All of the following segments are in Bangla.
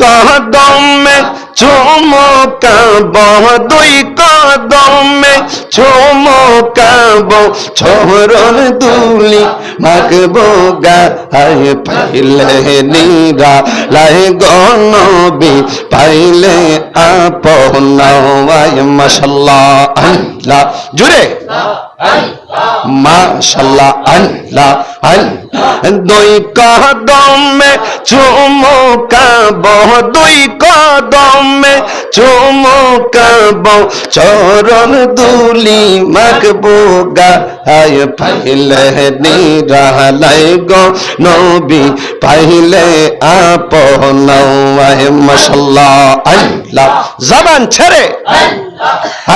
কদমে চুমকাব দুই কদমে চুমকাব ছোরণ দুলি মাগব গায়ে পাইলে নিরা লাই গনবি পাইলে আপনায় মাশাল্লাহ, আল্লাহ। জুড়ে। মাশাল্লাহ আল্লাহ আল্লাহ। দুই কদমে চুমকাব দুই কদমে চুমকাব চরণ দুলি মাগবো গায় পাইলে নিরালাই গো নবী, পাইলে আপনায় মাশাল্লাহ আল্লাহ। জবান ছেড়ে।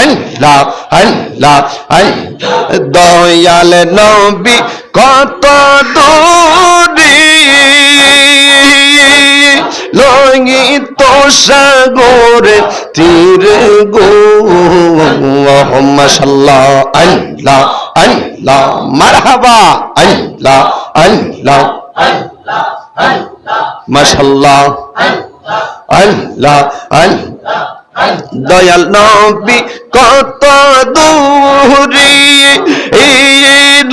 আল্লাহ আল্লাহ আল্লাহ। দয়াল নবী কত দূরি। তো সাগরে, তীরে গো। মাশাল্লাহ আল্লাহ আল্লাহ, মারহাবা, আল্লাহ আল্লাহ, মাশাল্লাহ আল্লাহ আল্লাহ। দয়াল নবী কত দূরি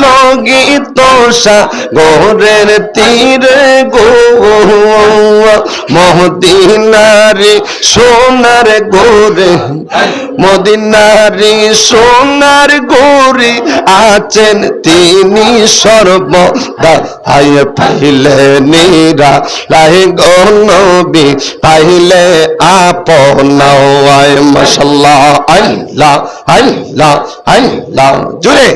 লগি তোষা, গোরের তীরে গো মহদিনারি সোনার গোরে, মদিনারি সোনার গোরে আছেন তিনি সর্বদা হায় পাইলে নিরা, লাই গনবি পাইলে আপনায় মাশাল্লাহ, আল্লাহ আল্লাহ আল্লাহ, জুড়ে।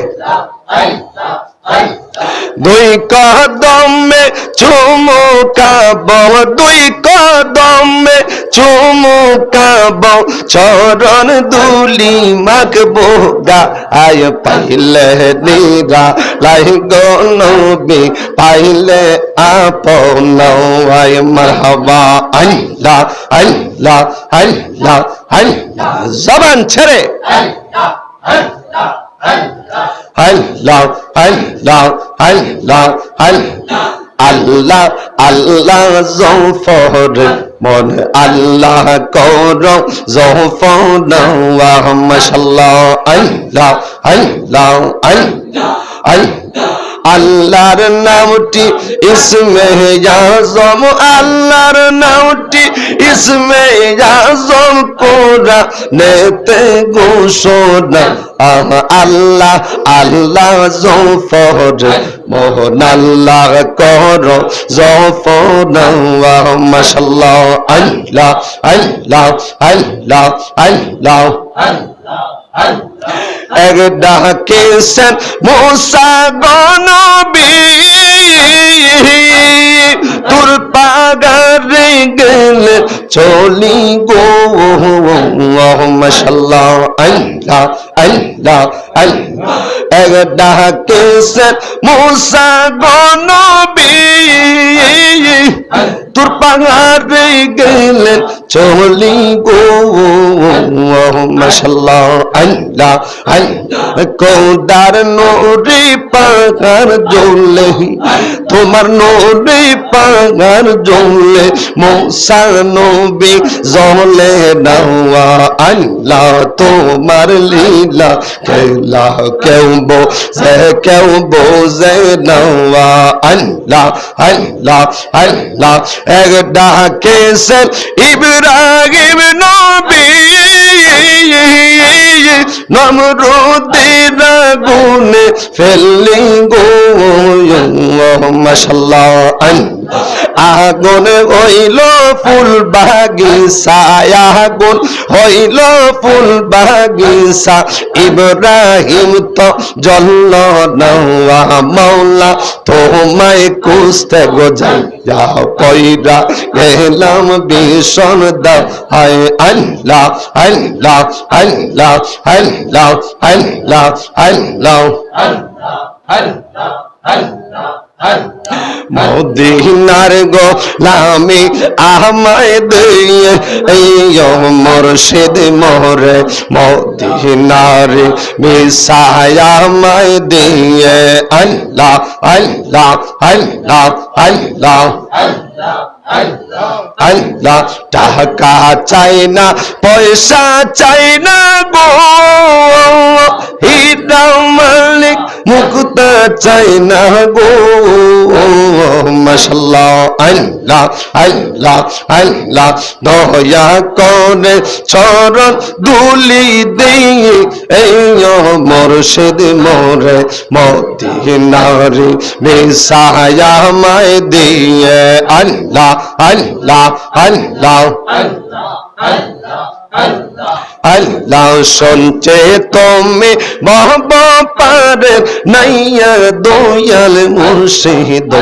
দুই কদমে চুমুকাব দুই কদমে চুমুকাব চরণ দুলি মাগবো গায় পাইলে নিরা লাই গনবি পাইলে আপনায় মারহাবা। আল্লাহ আল্লাহ আল্লাহ আল্লাহ জবান ছেড়ে। আল্লাহ আল্লাহ আল্লাহ আল্লাহ আল্লাহ আল্লাহ জফর মন আল্লাহ কর জফর মাশাল্লাহ আল্লাহ আল্লাহ আল্লাহ আল্লাহ আল্লাহর নামটি ইসমে আজম, আল্লাহর নামটি ইসমে আজম কোরা নেতে ঘোষণা। আহ আল্লাহ আল্লাহ জফর, মোহন আল্লাহ কর জফর। মাশাল্লাহ আল্লাহ আল্লাহ আল্লাহ আল্লাহ। এক ডাকেছেন মোসা গনবী। তোর পাগারে গেলে চলি গো। মশাল্লাহ আল্লাহ আল্লাহ আল্লাহ এক ডাকেছেন মোসা গনবী। তোর পাগারে গেলেন চলি গো মশাল্লাহ আল্লাহ কৌদার নোরে পাগার জোলে তোমার নোরে পাগার জোলে মোসা নবী জলে নাওয়া আল্লাহ তোমার লীলা খেলা কেউ বোঝে কেউ বোঝে নাওয়া। আল্লাহ আল্লাহ আল্লাহ, এক ডাকেছেন ইব্রাহিম নবী। নমরুদের গুনে ফেললি গো মাশাল্লাহ আগুন হইল ফুল বাগিচা আগুন, হইল ফুল বাগিচা ইব্রাহিম তো জল্ল নওয়া মাওলা, তোমায় কুস্তে গো যাইয়া পয়রা গেলাম ভীষণ দাও। হায় আল্লাহ আল্লাহ আল্লাহ আল্লাহ আল্লাহ আল্লাহ। আল্লাহ আল্লাহ আল্লাহ। মদিনার গোলামি আমায় দিয়ে মুর্শিদ মোরে মদিনার মিসায় আমায় দিয়ে। আল্লাহ আল্লাহ আল্লাহ আল্লাহ আল্লাহ। টাকা চাই না, পয়সা চাই না গো। হিরা মালিক মুকুত চাই না গো। মাশাল্লাহ আল্লাহ আল্লাহ আল্লাহ, দয়া করে চরণ দুলি দিয়ে এই মুর্শিদ মোরে মতি মিসায়া মায় দিয়ে। আল্লাহ আল্লাহ আল্লাহ আল্লাহ শুনছে তুমি বহব পারে নাইয়া দয়াল মুর্শিদ।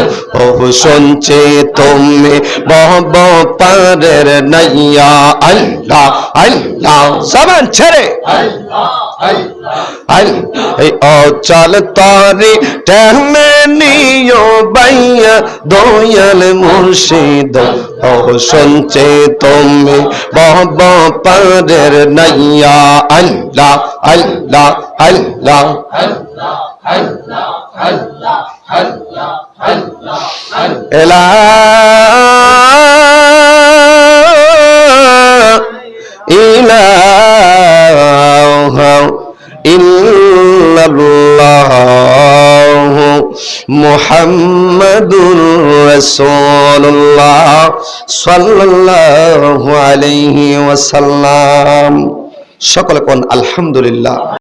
ও শুনছে তুমি বহব পারের নাইয়া আল্লাহ আল্লাহ সবান ছেড়ে। অচল তরি টেনে নিও বাইয়া দয়াল মুর্শিদ। ও শুনছে তুমি বহব পারের নাইয়া আল্লাহ আল্লাহ আল্লাহ। এলা ইলাহা মুহাম্মাদুর রাসূলুল্লাহ সাল্লাল্লাহু আলাইহি ওয়াসাল্লাম সকলে কোন আলহামদুলিল্লাহ